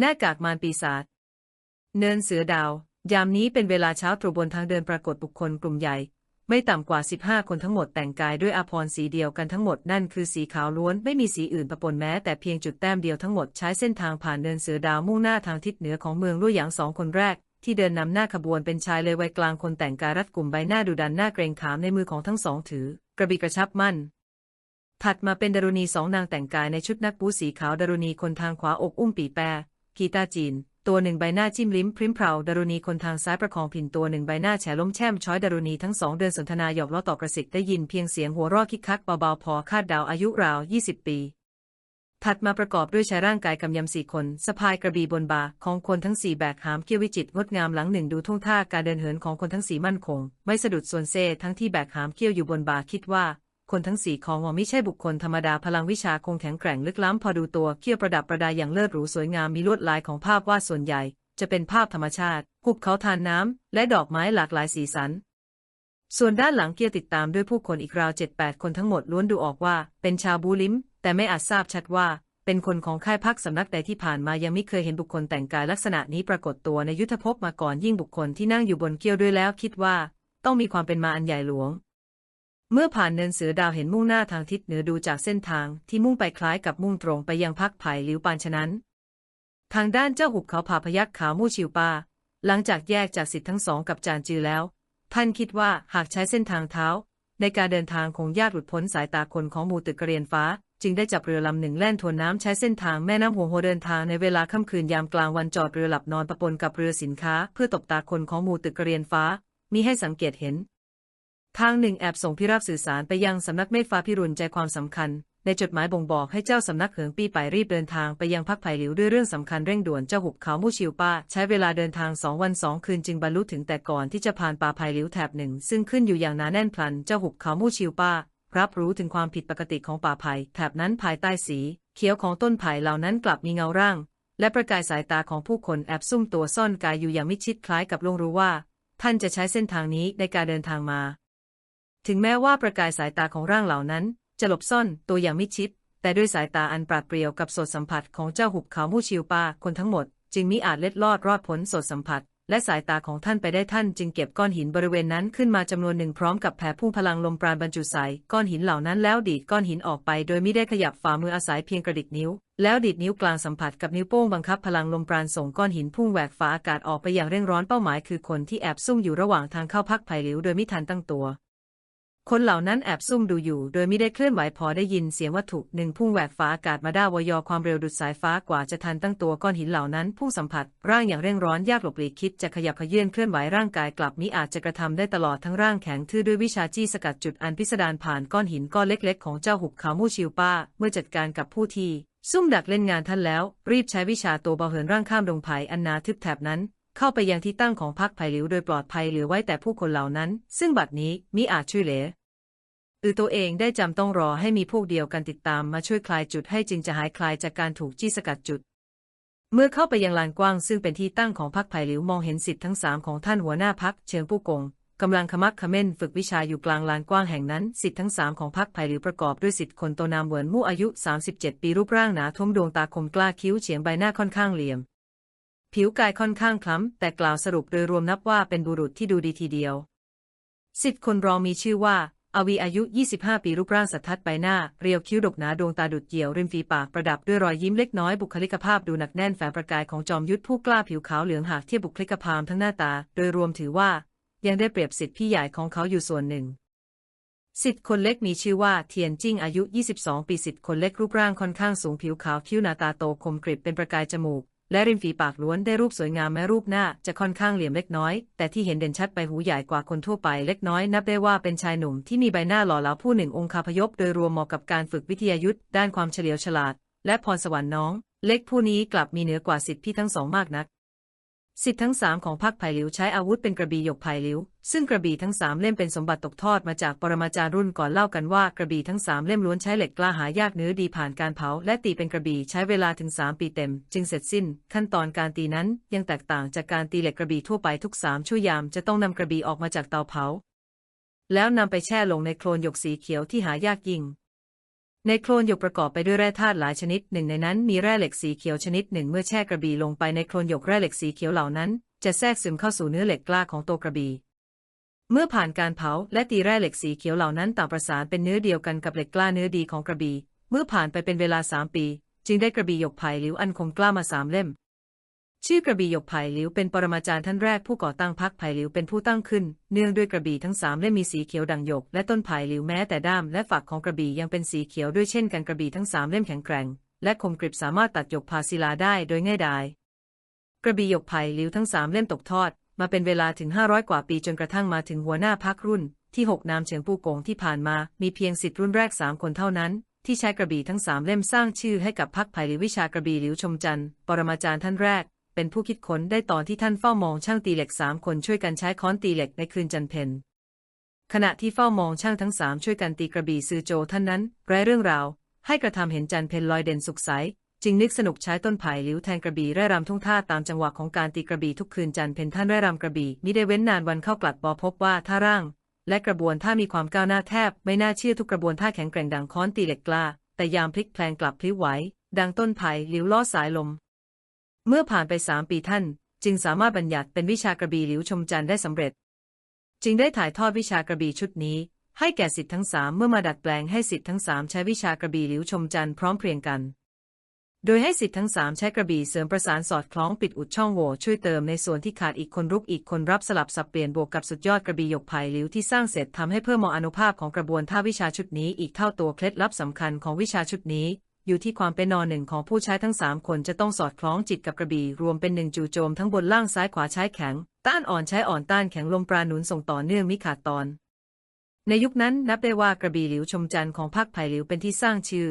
หน้ากากมารปีศาจเนินเสือดาว ยามนี้เป็นเวลาเช้าตรู่บนทางเดินปรากฏบุคคลกลุ่มใหญ่ ไม่ต่ำกว่า 15 คนทั้งหมดแต่งกายด้วยอาภรณ์สีเดียวกันทั้งหมดนั่นคือสีขาวล้วนไม่มีสีอื่นปะปนแม้แต่เพียงจุดแต้มเดียวทั้งหมดใช้เส้นทางผ่านเนินเสือดาวมุ่งหน้าทางทิศเหนือของเมืองลุ่หยางสองคนแรกที่เดินนำหน้าขบวนเป็นชายเลยวัยกลางคนแต่งกายรัดกลุ่มใบหน้าดุดันหน้าเกรงขามในมือของทั้งสองถือ กระบี่กระชับมั่น ถัดมาเป็นดารุณีสองนางแต่งกายในชุดนักบูสีขาวดารุณีคนทางขวาอกอุ้มปีแปร กีตาจีน ตัวหนึ่งใบหน้าจิ้มลิ้มพริ้มเพราดารุณีคนทางซ้ายประคองพินตัวหนึ่งใบหน้าแฉล้มแช่มช้อยดารุณีทั้งสองเดินสนทนาหยอกล้อต่อกระสิกได้ยินเพียงเสียงหัวเราะคิกคักเบาๆพอคาดเดาอายุราว20ปีถัดมาประกอบด้วยชายร่างกายกำยำสี่คนสะพายกระบี่บนบ่าของคนทั้งสี่แบกหามเกี้ยววิจิตงดงามหลังหนึ่งดูท่วงท่าการเดินเหินของคนทั้งสี่มั่นคง ไม่สะดุดส่วนเซทั้งที่แบกหามเกี้ยวอยู่บนบ่าคิดว่า คนทั้งสี่ของว่าไม่ใช่บุคคลธรรมดาพลังวิชาคงแข็งแกร่งลึกล้ำพอดูตัวเขี้ยวประดับประดาอย่างเลิศหรูสวยงามมีลวดลายของภาพวาดส่วนใหญ่ จะเป็นภาพธรรมชาติหุบเขาทานน้ำ และดอกไม้หลากหลายสีสัน ส่วนด้านหลังเกียร์ติดตามด้วยผู้คนอีกราวเจ็ดแปดคนทั้งหมดล้วนดูออกว่า เป็นชาวบูลิม แต่ไม่อาจทราบชัดว่า เป็นคนของค่ายพักสำนักใดที่ผ่านมายังไม่เคยเห็นบุคคลแต่งกายลักษณะนี้ปรากฏตัวในยุทธภพมาก่อนยิ่งบุคคลที่นั่งอยู่บนเกี้ยวด้วยแล้วคิดว่า ต้องมีความเป็นมาอันใหญ่หลวง เมื่อผ่านเนินเสือดาวเห็นมุ่งหน้าทางทิศเหนือดูจากเส้นทางที่มุ่งไปคล้ายกับมุ่งตรงไปยังพักไผ่หลิวปานฉะนั้น ทางด้านเจ้าหุบเขาผาพยักขาวมู่ชิวปาหลังจากแยกจากสิทธิ์ทั้งสองกับจานจือแล้ว ท่านคิดว่าหากใช้เส้นทางเท้า ในการเดินทางคงยากหลุดพ้นสายตาคนของหมู่ตึกกระเรียนฟ้า จึงได้จับเรือลำหนึ่งแล่นทวนน้ำใช้เส้นทางแม่น้ำหัวโฮเดินทางในเวลาค่ำคืนยามกลางวันจอดเรือหลับนอนปะปนกับเรือสินค้า เพื่อตบตาคนของหมู่ตึกกระเรียนฟ้ามีให้สังเกตเห็น ทางหนึ่งแอบส่งพิรับสื่อสารไปยังสำนักเมฆฟ้าพิรุณใจความสำคัญ ในจดหมายบ่งบอกให้เจ้าสำนักเหิงปี้ไปรีบเดินทางไปยังพักไผ่หลิวด้วยเรื่องสำคัญเร่งด่วนเจ้าหุบเขามู่ชิวป้า ใช้เวลาเดินทางสองวันสองคืนจึงบรรลุถึงแต่ก่อนที่จะผ่านป่าไผ่หลิวแถบหนึ่งซึ่งขึ้นอยู่อย่างหนาแน่นพลันเจ้าหุบเขามู่ชิวป้า รับรู้ถึงความผิดปกติของป่าไผ่แถบนั้นภายใต้สี เขียวของต้นไผ่เหล่านั้นกลับมีเงาร่าง และประกายสายตาของผู้คนแอบซุ่มตัวซ่อนกายอยู่อย่างมิชิดคล้ายกับลงรู้ว่า ท่านจะใช้เส้นทางนี้ในการเดินทางมา ถึงแม้ว่าประกายสายตาของร่างเหล่านั้น จะหลบซ่อนตัวอย่างมิชิด แต่ด้วยสายตาอันปราดเปรียวกับสตสัมผัสของเจ้าหุบเขามู่ชิวปาคนทั้งหมด จึงมิอาจเล็ดลอดรอดพ้นสตสัมผัส และสายตาของท่านไปได้ท่านจึงเก็บก้อนหินบริเวณนั้นขึ้นมาจำนวนหนึ่งพร้อมกับแผ่พุ่งพลังลมปราณบรรจุใส่ก้อนหินเหล่านั้นแล้วดีดก้อนหินออกไป โดยไม่ได้ขยับฝ่ามืออาศัยเพียงกระดิกนิ้ว แล้วดีดนิ้วกลางสัมผัสกับนิ้วโป้งบังคับพลังลมปราณส่งก้อนหินพุ่งแหวกฝาอากาศออกไปอย่างเร่งร้อนเป้าหมายคือคนที่แอบซุ่มอยู่ระหว่างทางเข้าพักไผ่หลิวโดยไม่ทันตั้งตัว คนเหล่านั้นแอบซุ่มดูอยู่ โดยไม่ได้เคลื่อนไหวพอได้ยินเสียงวัตถุหนึ่งพุ่งแหวกฟ้าอากาศมาด้วยอความเร็วดุดสายฟ้ากว่าจะทันตั้งตัวก้อนหินเหล่านั้นพุ่งสัมผัส ร่างอย่างเร่งร้อนยากหลบหลีกคิดจะขยับเขยื่อนเคลื่อนไหวร่างกายกลับมิอาจจะกระทำได้ตลอดทั้งร่างแข็งทื่อด้วยวิชาจี้สกัดจุดอันพิสดารผ่านก้อนหินก้อนเล็ก ๆ ของเจ้าหุบเขามู่ชิวป้า เมื่อจัดการกับผู้ที่ซุ่มดักเล่นงานท่านแล้ว รีบใช้วิชาตัวเบาเหินร่างข้ามดงไผ่อันนาทึบแถบนั้น เข้าไปยังที่ตั้งของพักไผ่หลิวโดยปลอดภัยเหลือไว้แต่ผู้คนเหล่านั้น ซึ่งบัดนี้มิอาจช่วยเหลืออือตัวเองได้จำต้องรอให้มีพวกเดียวกันติดตามมาช่วยคลายจุดให้จึงจะหายคลายจากการถูกจี้สกัดจุด เมื่อเข้าไปยังลานกว้างซึ่งเป็นที่ตั้งของพักไผ่หลิวมองเห็นสิทธิ์ทั้งสามของท่านหัวหน้าพักเชิงผู้กงกำลังขมักขม้นฝึกวิชาอยู่กลางลานกว้างแห่งนั้น สิทธิ์ทั้งสามของพักไผ่หลิวประกอบด้วยสิทธิ์คนโตนามเหวินมู่อายุ 37 ปีรูปร่างหนาท้วมดวงตาคมกล้าคิ้วเฉียงใบหน้าค่อนข้างเหลี่ยม ผิวกายค่อนข้างคล้ำ แต่กล่าวสรุปโดยรวมนับว่าเป็นบุรุษที่ดูดีทีเดียวสิทธิ์คนรองมีชื่อว่าอาวีอายุ 25 ปีรูปร่างสัททัดใบหน้า เรียวคิ้วดกหนาดวงตาดุดเหี่ยว ริมฝีปากประดับด้วยรอยยิ้มเล็กน้อยบุคลิกภาพดูหนักแน่นแฝงประกายของจอมยุทธผู้กล้าผิวขาวเหลืองหากเทียบบุคลิกภาพทั้งหน้าตา โดยรวมถือว่า ยังได้เปรียบสิทธิ์พี่ใหญ่ของเขาอยู่ส่วนหนึ่งสิทธิ์คนเล็กมีชื่อว่าเทียนจิ้งอายุ 22 ปีสิทธิ์คนเล็กรูปร่างค่อนข้างสูงผิวขาวคิ้วหน้าตาโตคมกริบเป็นประกายจมูก และริมฝีปากล้วนได้รูปสวยงามแม้รูปหน้าจะค่อนข้างเหลี่ยมเล็กน้อย แต่ที่เห็นเด่นชัดไปหูใหญ่กว่าคนทั่วไปเล็กน้อย นับได้ว่าเป็นชายหนุ่มที่มีใบหน้าหล่อเหลาผู้หนึ่งองคาพยพ โดยรวมเหมาะกับการฝึกวิทยายุทธ์ด้านความเฉลียวฉลาด และพรสวรรค์น้อง เล็กผู้นี้กลับมีเหนือกว่าสิทธิพี่ทั้งสองมากนัก สิทธิ์ทั้งสามของพรรคไผ่หลิวใช้อาวุธเป็นกระบี่หยกไผ่หลิว ซึ่งกระบี่ทั้งสามเล่มเป็นสมบัติตกทอดมาจากปรมาจารย์รุ่นก่อนเล่ากันว่ากระบี่ทั้งสามเล่มล้วนใช้เหล็กกล้าหายากเนื้อดีผ่านการเผาและตีเป็นกระบี่ใช้เวลาถึง3ปีเต็ม จึงเสร็จสิ้น ขั้นตอนการตีนั้นยังแตกต่างจากการตีเหล็กกระบี่ทั่วไปทุกสามชั่วยามจะต้องนำกระบี่ออกมาจากเตาเผา แล้วนำไปแช่ลงในโคลนหยกสีเขียวที่หายากยิ่ง ในโคลนหยกประกอบไปด้วยแร่ธาตุหลายชนิดหนึ่งในนั้นมีแร่เหล็กสีเขียวชนิดหนึ่งเมื่อแช่กระบี่ลงไปในโคลนหยกแร่เหล็กสีเขียวเหล่านั้น จะแทรกซึมเข้าสู่เนื้อเหล็กกล้าของตัวกระบี่เมื่อผ่านการเผาและตีแร่เหล็กสีเขียวเหล่านั้นต่างประสานเป็นเนื้อเดียวกันกับเหล็กกล้าเนื้อดีของกระบี่เมื่อผ่านไปเป็นเวลาสามปี จึงได้กระบี่หยกไผ่หลิวอันคมกล้ามาสามเล่ม ชื่อกระบี่หยกไผ่หลิวเป็นปรมาจารย์ท่านแรกผู้ก่อตั้งพรรคไผ่หลิวเป็นผู้ตั้งขึ้น เนื่องด้วยกระบี่ทั้งสามเล่มมีสีเขียวดังหยก และต้นไผ่หลิวแม้แต่ด้ามและฝักของกระบี่ยังเป็นสีเขียวด้วยเช่นกันกระบี่ทั้งสามเล่มแข็งแกร่ง และคมกริบสามารถตัดหยกพาศิลาได้โดยง่ายดายกระบี่หยกไผ่หลิวทั้งสามเล่มตกทอด มาเป็นเวลาถึง 500 กว่าปีจนกระทั่งมาถึงหัวหน้าพักรุ่น ที่6นามเฉิงปูกงที่ผ่านมา มีเพียงสิทธิ์รุ่นแรก3คนเท่านั้นที่ใช้กระบี่ทั้งสามเล่มสร้างชื่อให้กับพักไผ่หลิววิชากระบี่หลิวชมจันทร์ปรมาจารย์ท่านแรก เป็นผู้คิดค้นได้ตอนที่ท่านเฝ้ามองช่างตีเหล็กสามคนช่วยกันใช้ค้อนตีเหล็กในคืนจันเพ็ญขณะที่เฝ้ามองช่างทั้งสามช่วยกันตีกระบี่ซือโจท่านนั้นไร้เรื่องราว ให้กระทำเห็นจันเพ็ญลอยเด่นสุขใสจึงนึกสนุกใช้ต้นไผ่ลิ้วแทงกระบี่ไร่รำทุ่งท่าตามจังหวะของการตีกระบี่ทุกคืนจันเพ็ญท่านไร่รำกระบี่มิได้เว้นนานวันเข้ากลัดบอพบว่าท่าร่าง และกระบวนท่ามีความก้าวหน้าแทบ ไม่น่าเชื่อทุกกระบวนท่าแข็งแกร่งดังค้อนตีเหล็กกล้า แต่ยามพลิกแพลงกลับพลิ้วไหวดังต้นไผ่ลิ้วล้อสายลม เมื่อผ่านไปสามปีท่าน จึงสามารถบัญญัติเป็นวิชากระบี่หลิวชมจันได้สำเร็จ จึงได้ถ่ายทอดวิชากระบี่ชุดนี้ ให้แก่สิทธิ์ทั้งสามเมื่อมาดัดแปลงให้สิทธิ์ทั้งสามใช้วิชากระบี่หลิวชมจันพร้อมเพรียงกันโดยให้สิทธิ์ทั้งสามใช้กระบี่เสริมประสานสอดคล้องปิดอุดช่องโหว่ช่วยเติมในส่วนที่ขาดอีกคนรุกอีกคนรับสลับสับเปลี่ยนบวกกับสุดยอดกระบี่หยกไผ่หลิวที่สร้างเสร็จทำให้เพิ่มมออนุภาพของกระบวนท่าวิชาชุดนี้อีกเท่าตัวเคล็ดลับสำคัญของวิชาชุดนี้ อยู่ที่ความเป็นนอนหนึ่งของผู้ใช้ทั้งสามคนจะต้องสอดคล้องจิตกับกระบี่รวมเป็นหนึ่งจู่โจมทั้งบนล่างซ้ายขวาใช้แข็ง ต้านอ่อนใช้อ่อนต้านแข็งลมปราหนุนส่งต่อเนื่องมิขาดตอน ในยุคนั้นนับได้ว่ากระบี่หลิวชมจันทร์ของพรรคไผ่หลิวเป็นที่สร้างชื่อ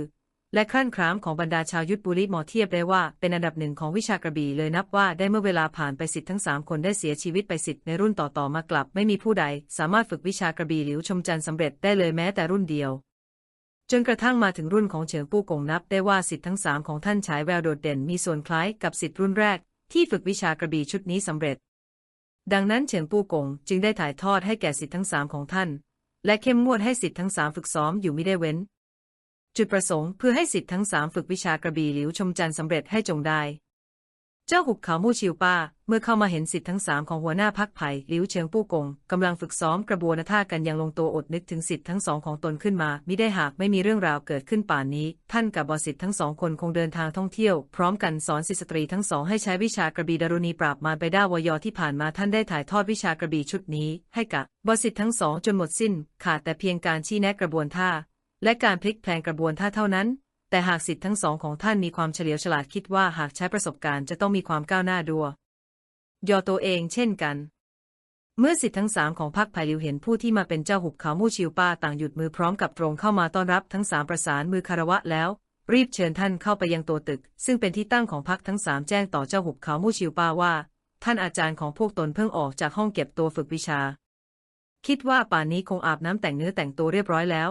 และครั่นครามของบรรดาชาวยุทธบุรีหมอเทียบได้ว่าเป็นอันดับหนึ่งของวิชากระบี่เลยนับว่าได้เมื่อเวลาผ่านไปสิทธิ์ทั้งสามคนได้เสียชีวิตไปสิทธิ์ในรุ่นต่อๆมากลับ ไม่มีผู้ใด สามารถฝึกวิชากระบี่หลิวชมจันทร์สำเร็จได้เลยแม้แต่รุ่นเดียว จนกระทั่งมาถึงรุ่นของเฉิงปู้กงนับได้ว่าสิทธิ์ทั้งสามของท่านฉายแววโดดเด่นมีส่วนคล้ายกับสิทธิ์รุ่นแรก ที่ฝึกวิชากระบี่ชุดนี้สำเร็จ ดังนั้นเฉิงปู้กงจึงได้ถ่ายทอดให้แก่สิทธิ์ทั้งสามของท่าน และเข้มงวดให้สิทธิ์ทั้งสามฝึกซ้อมอยู่ไม่ได้เว้น จุดประสงค์เพื่อให้สิทธิ์ทั้งสามฝึกวิชากระบี่หลิวชมจันทร์สำเร็จให้จงได้ เจ้าหุบเขามู่ชิวป้า เมื่อเข้ามาเห็นสิทธิ์ทั้งสามของหัวหน้าพักไผ่หลิวเชิงปู้กงกำลังฝึกซ้อมกระบวนท่ากันอย่างลงตัวอดนึกถึงสิทธิ์ทั้งสองของตนขึ้นมามิได้หากไม่มีเรื่องราวเกิดขึ้นป่านนี้ ท่านกับบอสิทธิ์ทั้งสองคนคงเดินทางท่องเที่ยว พร้อมกันสอนศิสตรีทั้งสองให้ใช้วิชากระบี่ดารุณีปราบมารไปด้าวอยอที่ผ่านมาท่านได้ถ่ายทอดวิชากระบี่ชุดนี้ ให้กับบอสิทธิ์ทั้งสองจนหมดสิ้นขาดแต่เพียงการชี้แนะกระบวนท่าและการพลิกแพลงกระบวนท่าเท่านั้น แต่หากสิทธิ์ทั้งสองของท่านมีความเฉลียวฉลาดคิดว่าหากใช้ประสบการณ์จะต้องมีความก้าวหน้าดัวยอตัวเองเช่นกัน เมื่อสิทธิ์ทั้งสามของพรรคไผ่ลิวเห็นผู้ที่มาเป็นเจ้าหุบเขามู่ชิวป้าต่างหยุดมือพร้อมกับตรงเข้ามาต้อนรับทั้งสามประสานมือคารวะแล้ว รีบเชิญท่านเข้าไปยังตัวตึก ซึ่งเป็นที่ตั้งของพรรคทั้งสามแจ้งต่อเจ้าหุบเขามู่ชิวป้าว่า ท่านอาจารย์ของพวกตนเพิ่งออกจากห้องเก็บตัวฝึกวิชา คิดว่าป่านนี้คงอาบน้ำแต่งเนื้อแต่งตัวเรียบร้อยแล้ว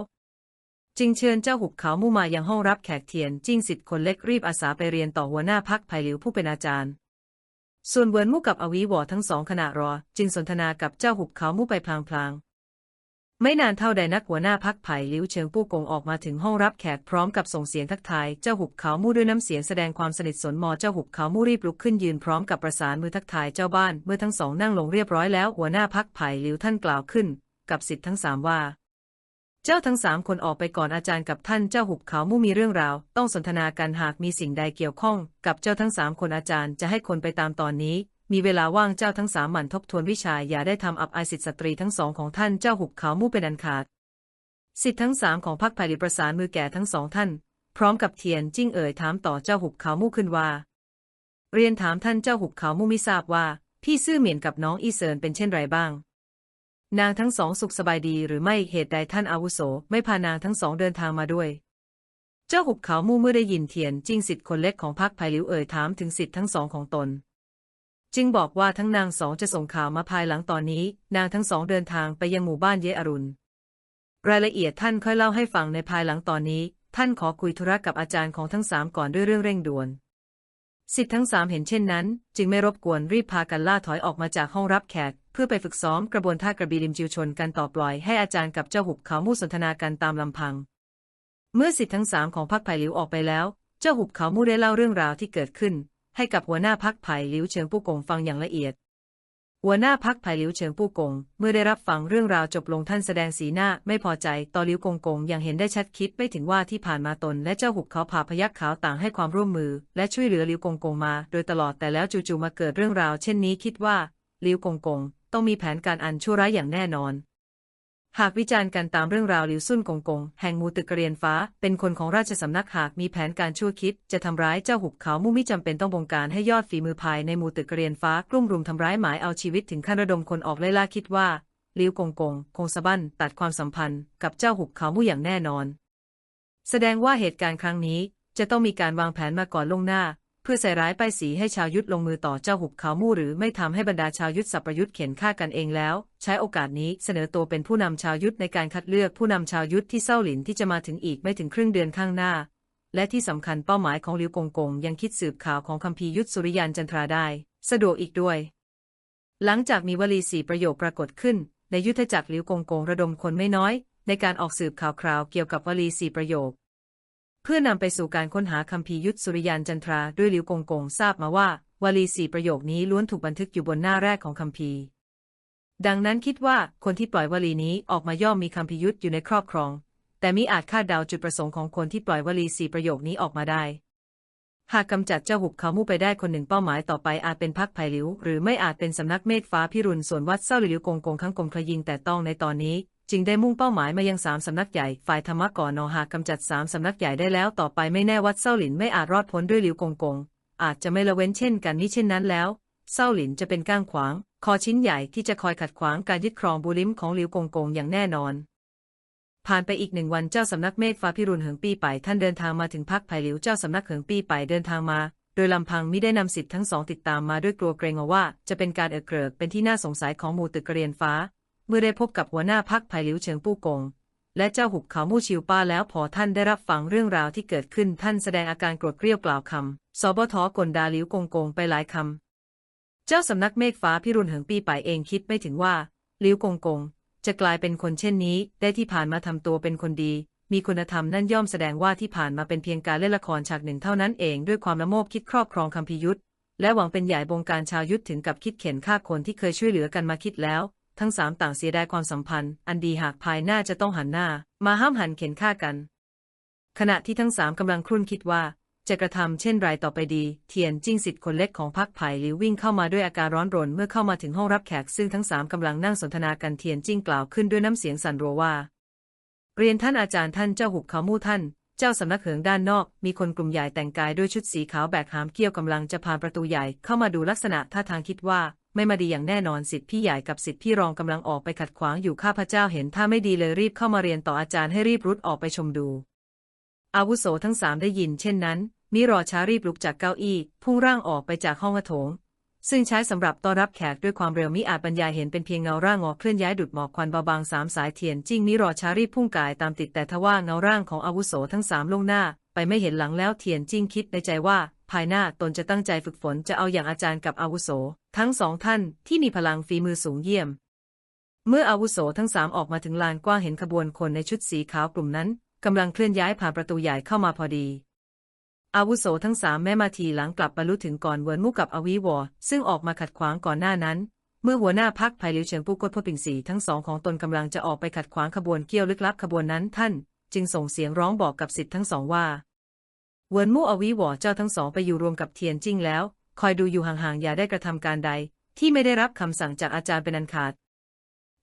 จึงเชิญเจ้าหุบเขามู่มายังห้องรับแขกเทียนจิ้งสิทธิ์คนเล็กรีบอาสาไปเรียนต่อหัวหน้าพักไผ่หลิวผู้เป็นอาจารย์ ส่วนเวิร์นมู่กับอวีหวอทั้งสองขณะรอ จึงสนทนากับเจ้าหุบเขามู่ไปพลางๆ ไม่นานเท่าใดนักหัวหน้าพักไผ่หลิวเชิงปู้กงออกมาถึงห้องรับแขกพร้อมกับส่งเสียงทักทายเจ้าหุบเขามู่ด้วยน้ำเสียงแสดงความสนิทสนมอเจ้าหุบเขามู่รีบลุกขึ้นยืนพร้อมกับประสานมือทักทายเจ้าบ้านเมื่อทั้งสองนั่งลงเรียบร้อยแล้วหัวหน้าพักไผ่หลิวท่านกล่าวขึ้น กับสิทธิ์ทั้งสามว่า เจ้าทั้งสามคนออกไปก่อนอาจารย์กับท่านเจ้าหุบเขามู่มีเรื่องราว ต้องสนทนากันหากมีสิ่งใดเกี่ยวข้อง กับเจ้าทั้งสามคนอาจารย์จะให้คนไปตามตอนนี้ มีเวลาว่างเจ้าทั้งสามหมั่นทบทวนวิชาอย่าได้ทำอับอายสิทธิสตรีทั้งสองของท่านเจ้าหุบเขามู่เป็นอันขาดสิทธิทั้งสามของพรรคไผ่ลิประสานมือแก่ทั้งสองท่าน พร้อมกับเทียนจิ้งเอ๋ยถามต่อเจ้าหุบเขามู่ขึ้นว่า เรียนถามท่านเจ้าหุบเขามู่ไม่ทราบว่า พี่ซื่อเหมียนกับน้องอีเซินเป็นเช่นไรบ้าง นางทั้งสองสุขสบายดีหรือไม่เหตุใดท่านอาวุโส ไม่พานางทั้งสองเดินทางมาด้วย เจ้าหุบเขามู่เมื่อได้ยินเทียนจิงสิทธิ์คนเล็กของพรรคไผ่ลิวเอ่ยถามถึงสิทธิ์ทั้งสองของตน จึงบอกว่าทั้งนางสองจะส่งข่าวมาภายหลังตอนนี้ นางทั้งสองเดินทางไปยังหมู่บ้านเยอรุณรายละเอียดท่านค่อยเล่าให้ฟังในภายหลังตอนนี้ ท่านขอคุยธุระกับอาจารย์ของทั้งสามก่อนด้วยเรื่องเร่งด่วน สิทธิ์ทั้งสามเห็นเช่นนั้น จึงไม่รบกวนรีบพากันล่าถอยออกมาจากห้องรับแขก เพื่อไปฝึกซ้อมกระบวนท่ากระบีริมจิวชนกันต่อปล่อยให้อาจารย์กับเจ้าหุบเขามู่สนทนากันตามลำพัง เมื่อสิทธิ์ทั้งสามของพรรคไผ่หลิวออกไปแล้ว เจ้าหุบเขามู่ได้เล่าเรื่องราวที่เกิดขึ้น ให้กับหัวหน้าพรรคไผ่หลิวเฉิงผู้กงฟังอย่างละเอียด หัวหน้าพักไผ่หลิวเฉิงปู้กง เมื่อได้รับฟังเรื่องราวจบลงท่านแสดงสีหน้าไม่พอใจต่อหลิวกงกงอย่างเห็นได้ชัดคิดไม่ถึงว่าที่ผ่านมาตน และเจ้าหุบเขาผาพยักขาวต่างให้ความร่วมมือ และช่วยเหลือหลิวกงกงมาโดยตลอดแต่แล้วจู่ๆมาเกิดเรื่องราวเช่นนี้คิดว่าหลิวกงกง ต้องมีแผนการอันชั่วร้ายอย่างแน่นอน หากวิจารณ์กันตามเรื่องราวหลิวซุ่นกงกง แห่งมูตึกกเรียนฟ้า เป็นคนของราชสำนักหากมีแผนการชั่วคิด จะทำร้ายเจ้าหุบเขามู่มิจำเป็นต้องบงการให้ยอดฝีมือภายในมูตึกกเรียนฟ้ากลุ่มรุมทำร้ายหมายเอาชีวิตถึงขั้นระดมคนออกไล่ล่าคิดว่าหลิวกงกง คงสะบั้นตัดความสัมพันธ์กับเจ้าหุบเขามู่อย่างแน่นอน แสดงว่าเหตุการณ์ครั้งนี้จะต้องมีการวางแผนมาก่อนล่วงหน้า เพื่อใส่ร้ายป้ายสีให้ชาวยุทธลงมือต่อเจ้าหุบเขามู่หรือไม่ทำให้บรรดาชาวยุทธสับประยุทธเข็นฆ่ากันเองแล้ว ใช้โอกาสนี้เสนอตัวเป็นผู้นำชาวยุทธในการคัดเลือกผู้นำชาวยุทธที่เศร้าหลินที่จะมาถึงอีกไม่ถึงครึ่งเดือนข้างหน้า และที่สำคัญเป้าหมายของหลิวกงกงยังคิดสืบข่าวของคัมภีร์ยุทธสุริยันจันทราได้ สะดวกอีกด้วย หลังจากมีวลีสี่ประโยคปรากฏขึ้น ในยุทธจักรหลิวกงกงระดมคนไม่น้อย ในการออกสืบข่าวคราวเกี่ยวกับวลีสี่ประโยค เพื่อนำไปสู่การค้นหาคัมภีร์ยุทธสุริยันจันทราด้วยหลิวกงกงทราบมาว่า วลีสี่ประโยคนี้ล้วนถูกบันทึกอยู่บนหน้าแรกของคัมภีร์ ดังนั้นคิดว่าคนที่ปล่อยวลีนี้ออกมาย่อมมีคัมภีร์ยุทธอยู่ในครอบครอง แต่มิอาจคาดเดาจุดประสงค์ของคนที่ปล่อยวลีสี่ประโยคนี้ออกมาได้ หากกำจัดเจ้าหุบเขามู่ไปได้คนหนึ่งเป้าหมายต่อไปอาจเป็นพักไผ่หลิวหรือไม่อาจเป็นสำนักเมฆฟ้าพิรุณส่วนวัดเศร้าหลิวกงกงข้างกงคลยิงแต่ต้องในตอนนี้ จึงได้มุ่งเป้าหมายมายังสามสำนักใหญ่ฝ่ายธรรมะก่อนนอหากกำจัดสามสำนักใหญ่ได้แล้วต่อไปไม่แน่วัดเศร้าหลินไม่อาจรอดพ้นด้วยหลิวกงกง อาจจะไม่ละเว้นเช่นกันนี้เช่นนั้นแล้วเศร้าหลินจะเป็นก้างขวาง คอชิ้นใหญ่ที่จะคอยขัดขวางการยึดครองบูลิมของหลิวกงกงอย่างแน่นอน ผ่านไปอีกหนึ่งวันเจ้าสำนักเมฆฟ้าพิรุณเหิงปี้ไป ท่านเดินทางมาถึงพักไผ่หลิวเจ้าสำนักเหิงปี้ไปเดินทางมา โดยลำพังมิได้นำสิทธิ์ทั้งสองติดตามมาด้วยกลัวเกรงว่า จะเป็นการเออเกริกเป็นที่น่าสงสัยของหมู่ตึกเรียนฟ้า เมื่อได้พบกับหัวหน้าพักไผ่หลิวเฉิงปู้กง และเจ้าหุบเขามู่ชิวป้าแล้วพอท่านได้รับฟังเรื่องราวที่เกิดขึ้นท่านแสดงอาการโกรธเกรี้ยวกล่าวคำสบทกลดาหลิวกงกงไปหลายคำ เจ้าสำนักเมฆฟ้าพิรุณเหิงปีไปเองคิดไม่ถึงว่าหลิวกงกง จะกลายเป็นคนเช่นนี้ ได้ที่ผ่านมาทำตัวเป็นคนดี มีคุณธรรมนั่นย่อมแสดงว่าที่ผ่านมาเป็นเพียงการเล่นละครฉากหนึ่งเท่านั้นเองด้วยความละโมบคิดครอบครองคัมภีร์ยุทธและหวังเป็นใหญ่บงการชาวยุทธถึงกับคิดเข็นฆ่าคนที่เคยช่วยเหลือกันมาคิดแล้ว ทั้งสามต่างเสียดายความสัมพันธ์ อันดีหากภายหน้าจะต้องหันหน้า มาห้ามหันเข็นฆ่ากัน ขณะที่ทั้งสามกำลังครุ่นคิดว่า จะกระทำเช่นไรต่อไปดี เทียนจิ้งสิทธิ์คนเล็กของพรรคไผ่หลิววิ่งเข้ามาด้วยอาการร้อนรนเมื่อเข้ามาถึงห้องรับแขกซึ่งทั้งสามกำลังนั่งสนทนากันเทียนจิ้งกล่าวขึ้นด้วยน้ำเสียงสั่นรัวว่า เรียนท่านอาจารย์ท่านเจ้าหุบเขามู่ท่านเจ้าสำนักเหิงด้านนอก มีคนกลุ่มใหญ่แต่งกายด้วยชุดสีขาวแบกหามเกี้ยวกำลังจะผ่านประตูใหญ่เข้ามาดูลักษณะท่าทางคิดว่า ไม่มาดีอย่างแน่นอนสิทธิพี่ใหญ่กับสิทธิพี่รองกำลังออกไปขัดขวางอยู่ข้าพเจ้าเห็นท่าไม่ดีเลยรีบเข้ามาเรียนต่ออาจารย์ให้รีบรุดออกไปชมดู อาวุโสทั้งสามได้ยิน เช่นนั้น มิรอช้ารีบลุกจากเก้าอี้ พุ่งร่างออกไปจากห้องโถง ซึ่งใช้สำหรับต้อนรับแขกด้วยความเร็วมิอาจบรรยายเห็นเป็นเพียงเงาร่างงอเคลื่อนย้ายดุดหมอกควันเบาบางสามสายเทียนจิ้งมิรอช้ารีบพุ่งกายตามติดแต่ทว่าเงาร่างของอาวุโสทั้งสามลงหน้า ไปไม่เห็นหลังแล้วเทียนจิ้งคิดในใจว่า ภายหน้าตนจะตั้งใจฝึกฝนจะเอาอย่างอาจารย์กับอาวุโส ทั้งสองท่านที่มีพลังฝีมือสูงเยี่ยม เมื่ออาวุโสทั้งสามออกมาถึงลานกว้างเห็นขบวนคนในชุดสีขาวกลุ่มนั้นกำลังเคลื่อนย้ายผ่านประตูใหญ่เข้ามาพอดี อาวุโสทั้งสามแม่มาทีหลังกลับบรรลุถึงก่อนเวินมู่กับอวีวอซึ่งออกมาขัดขวางก่อนหน้านั้น เมื่อหัวหน้าพักไผ่หลิวเฉิงปู้กดพปิงสีทั้งสองของตนกำลังจะออกไปขัดขวางขบวนเกี้ยวลึกลับขบวนนั้นท่าน จึงส่งเสียงร้องบอกกับสิทธิ์ทั้งสองว่าเวินมู่อวีวอเจ้าทั้งสองไปอยู่รวมกับเทียนจิ้งแล้ว คอยดูอยู่ห่างๆอย่าได้กระทำการใด ที่ไม่ได้รับคำสั่งจากอาจารย์เป็นอันขาด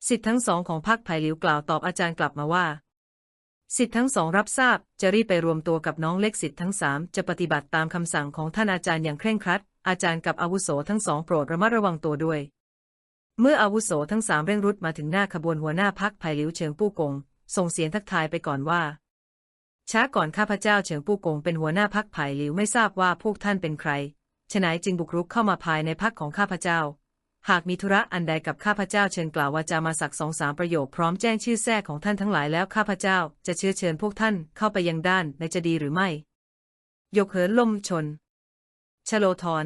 สิทธิ์ทั้งสองของพรรคไผ่หลิวกล่าวตอบอาจารย์กลับมาว่า สิทธิ์ทั้งสองรับทราบจะรีบไปรวมตัวกับน้องเล็กสิทธิ์ทั้งสามจะปฏิบัติตามคำสั่งของท่านอาจารย์อย่างเคร่งครัด อาจารย์กับอาวุโสทั้งสองโปรดระมัดระวังตัวด้วย เมื่ออาวุโสทั้งสามเร่งรุดมาถึงหน้าขบวนหัวหน้าพักไผ่หลิวเฉิงปู้กงส่งเสียงทักทายไปก่อนว่า ช้าก่อนข้าพเจ้าเฉิงปู้กงเป็นหัวหน้าพักไผ่หลิวไม่ทราบว่าพวกท่านเป็นใคร ฉนัยจึงบุกรุกเข้ามาภายในพักของข้าพเจ้า หากมีธุระอันใดกับข้าพเจ้าเชิญกล่าวว่าจะมาสักสองสามประโยคพร้อมแจ้งชื่อแท้ของท่านทั้งหลายแล้วข้าพเจ้าจะเชื้อเชิญพวกท่านเข้าไปยังด้านในจะดีหรือไม่ ยกเหินลมชน ชโลทร